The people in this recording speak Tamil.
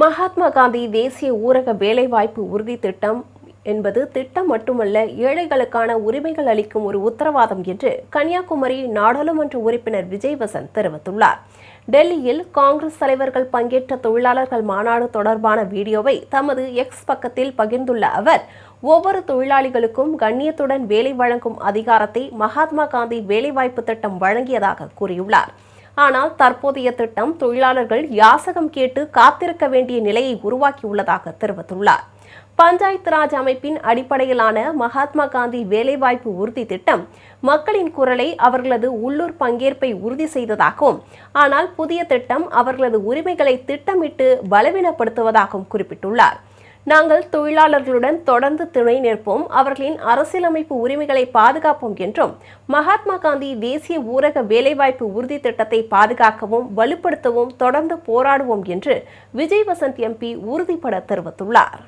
மகாத்மா காந்தி தேசிய ஊரக வேலைவாய்ப்பு உறுதி திட்டம் என்பது திட்டம் மட்டுமல்ல ஏழைகளுக்கான உரிமைகள் அளிக்கும் ஒரு உத்தரவாதம் என்று கன்னியாகுமரி நாடாளுமன்ற உறுப்பினர் விஜய் வசந்த் தெரிவித்துள்ளார். டெல்லியில் காங்கிரஸ் தலைவர்கள் பங்கேற்ற தொழிலாளர்கள் மாநாடு தொடர்பான வீடியோவை தமது எக்ஸ் பக்கத்தில் பகிர்ந்துள்ள அவர் ஒவ்வொரு தொழிலாளிகளுக்கும் கண்ணியத்துடன் வேலை வழங்கும் அதிகாரத்தை மகாத்மா காந்தி வேலைவாய்ப்பு திட்டம் வழங்கியதாக கூறியுள்ளார். ஆனால் தற்போதைய திட்டம் தொழிலாளர்கள் யாசகம் கேட்டு காத்திருக்க வேண்டிய நிலையை உருவாக்கியுள்ளதாக தெரிவித்துள்ளார். பஞ்சாயத்து ராஜ் அமைப்பின் அடிப்படையிலான மகாத்மா காந்தி வேலைவாய்ப்பு உறுதி திட்டம் மக்களின் குரலை அவர்களது உள்ளூர் பங்கேற்பை உறுதி செய்ததாகவும் ஆனால் புதிய திட்டம் அவர்களது உரிமைகளை திட்டமிட்டு பலவீனப்படுத்துவதாகவும் குறிப்பிட்டுள்ளார். நாங்கள் தொழிலாளர்களுடன் தொடர்ந்து துணை நிற்போம். அவர்களின் அரசியலமைப்பு உரிமைகளை பாதுகாப்போம் என்றும் மகாத்மா காந்தி தேசிய ஊரக வேலைவாய்ப்பு உறுதி திட்டத்தை பாதுகாக்கவும் வலுப்படுத்தவும் தொடர்ந்து போராடுவோம் என்று விஜய் வசந்த் எம்பி உறுதிபட தெரிவித்துள்ளார்.